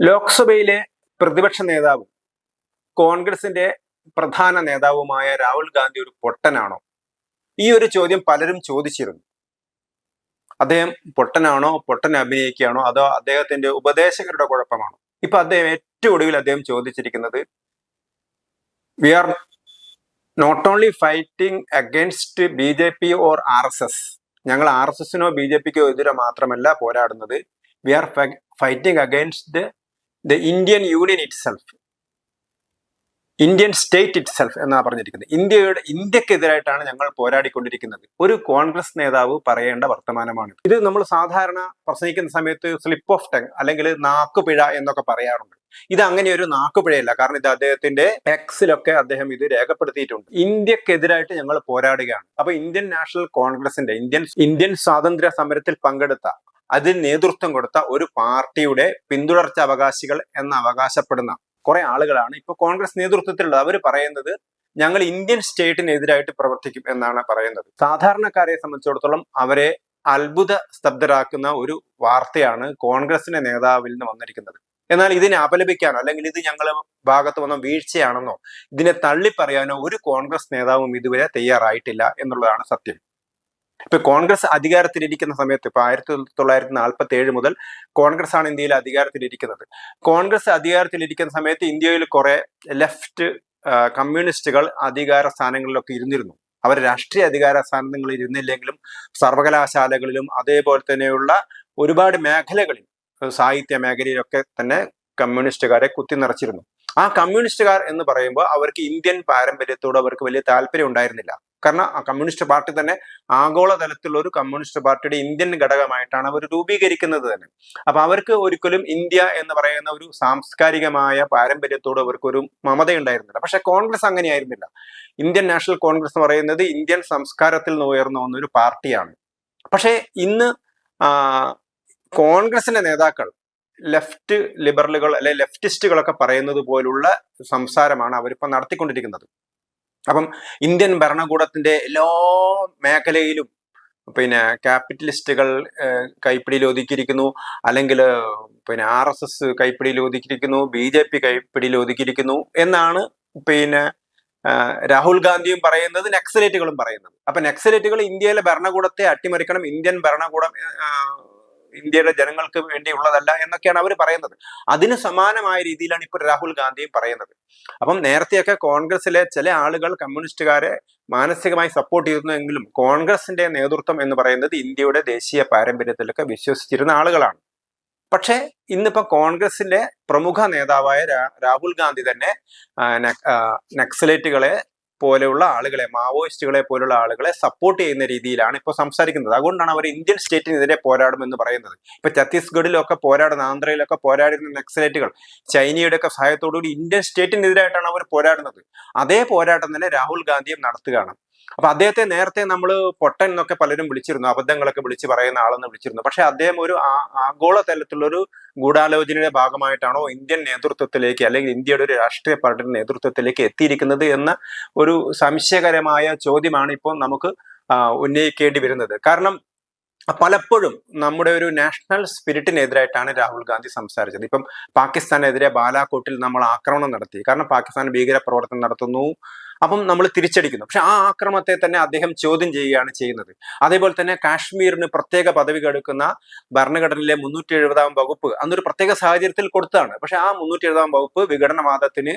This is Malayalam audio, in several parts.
ലോക്സഭയിലെ പ്രതിപക്ഷ നേതാവും കോൺഗ്രസിന്റെ പ്രധാന നേതാവുമായ രാഹുൽ ഗാന്ധി ഒരു പൊട്ടനാണോ? ഈ ഒരു ചോദ്യം പലരും ചോദിച്ചിരുന്നു. അദ്ദേഹം പൊട്ടനാണോ പൊട്ടൻ അഭിനയിക്കുകയാണോ അതോ അദ്ദേഹത്തിന്റെ ഉപദേശകരുടെ കുഴപ്പമാണോ? ഇപ്പൊ അദ്ദേഹം ഏറ്റവും ഒടുവിൽ അദ്ദേഹം ചോദിച്ചിരിക്കുന്നത് we are not only fighting against B J P or R S S ഞങ്ങൾ ആർ എസ് എസിനോ ബി ജെ പിക്കോ എതിരെ മാത്രമല്ല പോരാടുന്നത്. We are fighting against Indian union itself Indian state itself എന്നാണ് പറഞ്ഞിരിക്കുന്നത്. ഇന്ത്യയുടെ ഇന്ത്യക്കെതിരായിട്ടാണ് ഞങ്ങൾ പോരാടിക്കൊണ്ടിരിക്കുന്നത്. ഒരു കോൺഗ്രസ് നേതാവ് പറയേണ്ട വർത്തമാനമാണ് ഇത്. നമ്മൾ സാധാരണ പ്രസംഗിക്കുന്ന സമയത്ത് സ്ലിപ്പ് ഓഫ് ടങ് അല്ലെങ്കിൽ നാക്കുപിഴ എന്നൊക്കെ പറയാറുണ്ട്. ഇത് അങ്ങനെ ഒരു നാക്കുപിഴയല്ല. കാരണം ഇത് അദ്ദേഹത്തിന്റെ എക്സിലൊക്കെ അദ്ദേഹം ഇത് രേഖപ്പെടുത്തിയിട്ടുണ്ട്. ഇന്ത്യക്കെതിരായിട്ട് ഞങ്ങൾ പോരാടുകയാണ്. അപ്പൊ ഇന്ത്യൻ നാഷണൽ കോൺഗ്രസിന്റെ ഇന്ത്യൻ ഇന്ത്യൻ സ്വാതന്ത്ര്യ സമരത്തിൽ പങ്കെടുത്ത അതിന് നേതൃത്വം കൊടുത്ത ഒരു പാർട്ടിയുടെ പിന്തുടർച്ച അവകാശികൾ എന്ന് അവകാശപ്പെടുന്ന കുറെ ആളുകളാണ് ഇപ്പൊ കോൺഗ്രസ് നേതൃത്വത്തിലുള്ളത്. അവർ പറയുന്നത് ഞങ്ങൾ ഇന്ത്യൻ സ്റ്റേറ്റിനെതിരായിട്ട് പ്രവർത്തിക്കും എന്നാണ് പറയുന്നത്. സാധാരണക്കാരെ സംബന്ധിച്ചിടത്തോളം അവരെ അത്ഭുത സ്തബ്ധരാക്കുന്ന ഒരു വാർത്തയാണ് കോൺഗ്രസിന്റെ നേതാവിൽ നിന്ന് വന്നിരിക്കുന്നത്. എന്നാൽ ഇതിനെ അപലപിക്കാനോ അല്ലെങ്കിൽ ഇത് ഞങ്ങൾ ഭാഗത്ത് വന്ന വീഴ്ചയാണെന്നോ ഇതിനെ തള്ളിപ്പറയാനോ ഒരു കോൺഗ്രസ് നേതാവും ഇതുവരെ തയ്യാറായിട്ടില്ല എന്നുള്ളതാണ് സത്യം. ഇപ്പൊ കോൺഗ്രസ് അധികാരത്തിലിരിക്കുന്ന സമയത്ത് ഇപ്പൊ ആയിരത്തി തൊള്ളായിരത്തി നാൽപ്പത്തി ഏഴ് മുതൽ കോൺഗ്രസ് ആണ് ഇന്ത്യയിൽ അധികാരത്തിലിരിക്കുന്നത്. കോൺഗ്രസ് അധികാരത്തിലിരിക്കുന്ന സമയത്ത് ഇന്ത്യയിൽ കുറെ ലെഫ്റ്റ് കമ്മ്യൂണിസ്റ്റുകൾ അധികാര സ്ഥാനങ്ങളിലൊക്കെ ഇരുന്നിരുന്നു. അവർ രാഷ്ട്രീയ അധികാര സ്ഥാനങ്ങളിൽ ഇരുന്നില്ലെങ്കിലും സർവകലാശാലകളിലും അതേപോലെ തന്നെയുള്ള ഒരുപാട് മേഖലകളിൽ സാഹിത്യ മേഖലയിലൊക്കെ തന്നെ കമ്മ്യൂണിസ്റ്റുകാരെ കുത്തി നിറച്ചിരുന്നു ആ കമ്മ്യൂണിസ്റ്റുകാർ എന്ന് പറയുമ്പോൾ അവർക്ക് ഇന്ത്യൻ പാരമ്പര്യത്തോട് അവർക്ക് വലിയ താല്പര്യം ഉണ്ടായിരുന്നില്ല. കാരണം കമ്മ്യൂണിസ്റ്റ് പാർട്ടി തന്നെ ആഗോള തലത്തിലുള്ള ഒരു കമ്മ്യൂണിസ്റ്റ് പാർട്ടിയുടെ ഇന്ത്യൻ ഘടകമായിട്ടാണ് അവർ രൂപീകരിക്കുന്നത് തന്നെ. അപ്പൊ അവർക്ക് ഒരിക്കലും ഇന്ത്യ എന്ന് പറയുന്ന ഒരു സാംസ്കാരികമായ പാരമ്പര്യത്തോട് അവർക്ക് ഒരു മമത ഉണ്ടായിരുന്നില്ല പക്ഷെ കോൺഗ്രസ് അങ്ങനെയായിരുന്നില്ല. ഇന്ത്യൻ നാഷണൽ കോൺഗ്രസ് എന്ന് പറയുന്നത് ഇന്ത്യൻ സംസ്കാരത്തിൽ നിന്ന് ഉയർന്നു വന്ന ഒരു പാർട്ടിയാണ്. പക്ഷേ ഇന്ന് കോൺഗ്രസിന്റെ നേതാക്കൾ ലെഫ്റ്റ് ലിബറലുകൾ അല്ലെ ലെഫ്റ്റിസ്റ്റുകളൊക്കെ പറയുന്നത് പോലുള്ള സംസാരമാണ് അവരിപ്പോൾ നടത്തിക്കൊണ്ടിരിക്കുന്നത്. അപ്പം ഇന്ത്യൻ ഭരണകൂടത്തിന്റെ എല്ലാ മേഖലയിലും പിന്നെ ക്യാപിറ്റലിസ്റ്റുകൾ കൈപ്പിടിയിൽ ഒതുക്കിയിരിക്കുന്നു. അല്ലെങ്കിൽ പിന്നെ ആർ എസ് എസ് കൈപ്പിടിയിൽ ഒതുക്കിയിരിക്കുന്നു ബി ജെ പി കൈപ്പിടിയിൽ ഒതുക്കിയിരിക്കുന്നു എന്നാണ് പിന്നെ രാഹുൽ ഗാന്ധിയും പറയുന്നത് നക്സലേറ്റുകളും പറയുന്നത്. അപ്പൊ നക്സലേറ്റുകൾ ഇന്ത്യയിലെ ഭരണകൂടത്തെ അട്ടിമറിക്കണം ഇന്ത്യൻ ഭരണകൂടം ഇന്ത്യയുടെ ജനങ്ങൾക്ക് വേണ്ടിയുള്ളതല്ല എന്നൊക്കെയാണ് അവർ പറയുന്നത്. അതിന് സമാനമായ രീതിയിലാണ് ഇപ്പോൾ രാഹുൽ ഗാന്ധിയും പറയുന്നത്. അപ്പം നേരത്തെയൊക്കെ കോൺഗ്രസിലെ ചില ആളുകൾ കമ്മ്യൂണിസ്റ്റുകാരെ മാനസികമായി സപ്പോർട്ട് ചെയ്തിരുന്നെങ്കിലും കോൺഗ്രസിന്റെ നേതൃത്വം എന്ന് പറയുന്നത് ഇന്ത്യയുടെ ദേശീയ പാരമ്പര്യത്തിലൊക്കെ വിശ്വസിച്ചിരുന്ന ആളുകളാണ്. പക്ഷേ ഇന്നിപ്പോ കോൺഗ്രസിന്റെ പ്രമുഖ നേതാവായ രാഹുൽ ഗാന്ധി തന്നെ നക്സലേറ്റുകളെ പോലെയുള്ള ആളുകളെ മാവോയിസ്റ്റുകളെ പോലുള്ള ആളുകളെ സപ്പോർട്ട് ചെയ്യുന്ന രീതിയിലാണ് ഇപ്പോൾ സംസാരിക്കുന്നത്. അതുകൊണ്ടാണ് അവർ ഇന്ത്യൻ സ്റ്റേറ്റിനെതിരെ പോരാടുമെന്ന് പറയുന്നത്. ഇപ്പൊ ഛത്തീസ്ഗഡിലൊക്കെ പോരാടുന്ന ആന്ധ്രയിലൊക്കെ പോരാടുന്ന നക്സലേറ്റുകൾ ചൈനയുടെ ഒക്കെ സഹായത്തോടുകൂടി ഇന്ത്യൻ സ്റ്റേറ്റിനെതിരായിട്ടാണ് അവർ പോരാടുന്നത്. അതേ പോരാട്ടം തന്നെ രാഹുൽ ഗാന്ധിയും നടത്തുകയാണ്. അപ്പൊ അദ്ദേഹത്തെ നേരത്തെ നമ്മൾ പൊട്ടൻ എന്നൊക്കെ പലരും വിളിച്ചിരുന്നു അബദ്ധങ്ങളൊക്കെ വിളിച്ച് പറയുന്ന ആളെന്ന് വിളിച്ചിരുന്നു. പക്ഷെ അദ്ദേഹം ഒരു ആഗോള തലത്തിലുള്ള ഒരു ഗൂഢാലോചനയുടെ ഭാഗമായിട്ടാണോ ഇന്ത്യൻ നേതൃത്വത്തിലേക്ക് അല്ലെങ്കിൽ ഇന്ത്യയുടെ ഒരു രാഷ്ട്രീയ പാർട്ടിയുടെ നേതൃത്വത്തിലേക്ക് എത്തിയിരിക്കുന്നത് എന്ന ഒരു സംശയകരമായ ചോദ്യമാണ് ഇപ്പോൾ നമുക്ക് ഉന്നയിക്കേണ്ടി വരുന്നത്. കാരണം പലപ്പോഴും നമ്മുടെ ഒരു നാഷണൽ സ്പിരിറ്റിനെതിരായിട്ടാണ് രാഹുൽ ഗാന്ധി സംസാരിച്ചത്. ഇപ്പം പാകിസ്ഥാനെതിരെ ബാലാകോട്ടിൽ നമ്മൾ ആക്രമണം നടത്തി. കാരണം പാകിസ്ഥാൻ ഭീകര പ്രവർത്തനം നടത്തുന്നു. അപ്പം നമ്മൾ തിരിച്ചടിക്കുന്നു. പക്ഷെ ആ ആക്രമണത്തെ തന്നെ അദ്ദേഹം ചോദ്യം ചെയ്യുകയാണ് ചെയ്യുന്നത്. അതേപോലെ തന്നെ കാശ്മീരിന് പ്രത്യേക പദവി കെടുക്കുന്ന ഭരണഘടനയിലെ മുന്നൂറ്റി എഴുപതാം വകുപ്പ് അന്നൊരു പ്രത്യേക സാഹചര്യത്തിൽ കൊടുത്തതാണ്. പക്ഷെ ആ മുന്നൂറ്റി എഴുപതാം വകുപ്പ് വിഘടനവാദത്തിന്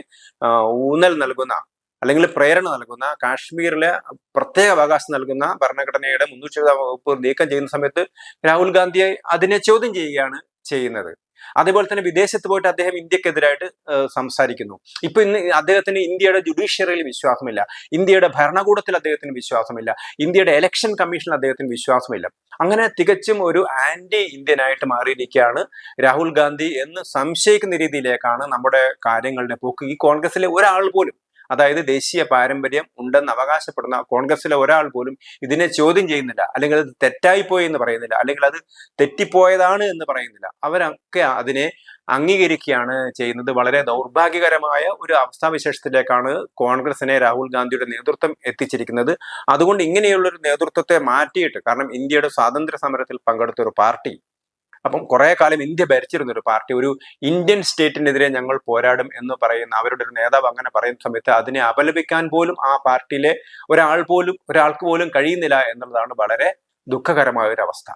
ഊന്നൽ നൽകുന്ന അല്ലെങ്കിൽ പ്രേരണ നൽകുന്ന കാശ്മീരിലെ പ്രത്യേക അവകാശം നൽകുന്ന ഭരണഘടനയുടെ മുന്നൂറ്റി വകുപ്പ് നീക്കം ചെയ്യുന്ന സമയത്ത് രാഹുൽ ഗാന്ധിയെ അതിനെ ചോദ്യം ചെയ്യുകയാണ് ചെയ്യുന്നത്. അതേപോലെ തന്നെ വിദേശത്ത് പോയിട്ട് അദ്ദേഹം ഇന്ത്യക്കെതിരായിട്ട് സംസാരിക്കുന്നു. ഇപ്പൊ ഇന്ന് അദ്ദേഹത്തിന് ഇന്ത്യയുടെ ജുഡീഷ്യറിയിൽ വിശ്വാസമില്ല. ഇന്ത്യയുടെ ഭരണകൂടത്തിൽ അദ്ദേഹത്തിന് വിശ്വാസമില്ല. ഇന്ത്യയുടെ ഇലക്ഷൻ കമ്മീഷനിൽ അദ്ദേഹത്തിന് വിശ്വാസമില്ല. അങ്ങനെ തികച്ചും ഒരു ആന്റി ഇന്ത്യൻ ആയിട്ട് മാറിയിരിക്കുകയാണ് രാഹുൽ ഗാന്ധി എന്ന് സംശയിക്കുന്ന രീതിയിലേക്കാണ് നമ്മുടെ കാര്യങ്ങളുടെ പോക്ക്. ഈ കോൺഗ്രസിലെ ഒരാൾ പോലും അതായത് ദേശീയ പാരമ്പര്യം ഉണ്ടെന്ന് അവകാശപ്പെടുന്ന കോൺഗ്രസിലെ ഒരാൾ പോലും ഇതിനെ ചോദ്യം ചെയ്യുന്നില്ല. അല്ലെങ്കിൽ അത് തെറ്റായിപ്പോയി എന്ന് പറയുന്നില്ല. അല്ലെങ്കിൽ അത് തെറ്റിപ്പോയതാണ് എന്ന് പറയുന്നില്ല. അവരൊക്കെ അതിനെ അംഗീകരിക്കുകയാണ് ചെയ്യുന്നത്. വളരെ ദൗർഭാഗ്യകരമായ ഒരു അവസ്ഥാവിശേഷത്തിലേക്കാണ് കോൺഗ്രസിനെ രാഹുൽ ഗാന്ധിയുടെ നേതൃത്വം എത്തിച്ചിരിക്കുന്നത്. അതുകൊണ്ട് ഇങ്ങനെയുള്ള ഒരു നേതൃത്വത്തെ മാറ്റിയിട്ട് കാരണം ഇന്ത്യയുടെ സ്വാതന്ത്ര്യ സമരത്തിൽ പങ്കെടുത്ത ഒരു പാർട്ടി അപ്പം കുറെ കാലം ഇന്ത്യ ഭരിച്ചിരുന്ന ഒരു പാർട്ടി. ഒരു ഇന്ത്യൻ സ്റ്റേറ്റിനെതിരെ ഞങ്ങൾ പോരാടും എന്ന് പറയുന്ന അവരുടെ ഒരു നേതാവ് അങ്ങനെ പറയുന്ന സമയത്ത് അതിനെ അപലപിക്കാൻ പോലും ആ പാർട്ടിയിലെ ഒരാൾ പോലും ഒരാൾക്ക് പോലും കഴിയുന്നില്ല എന്നുള്ളതാണ് വളരെ ദുഃഖകരമായ ഒരു അവസ്ഥ.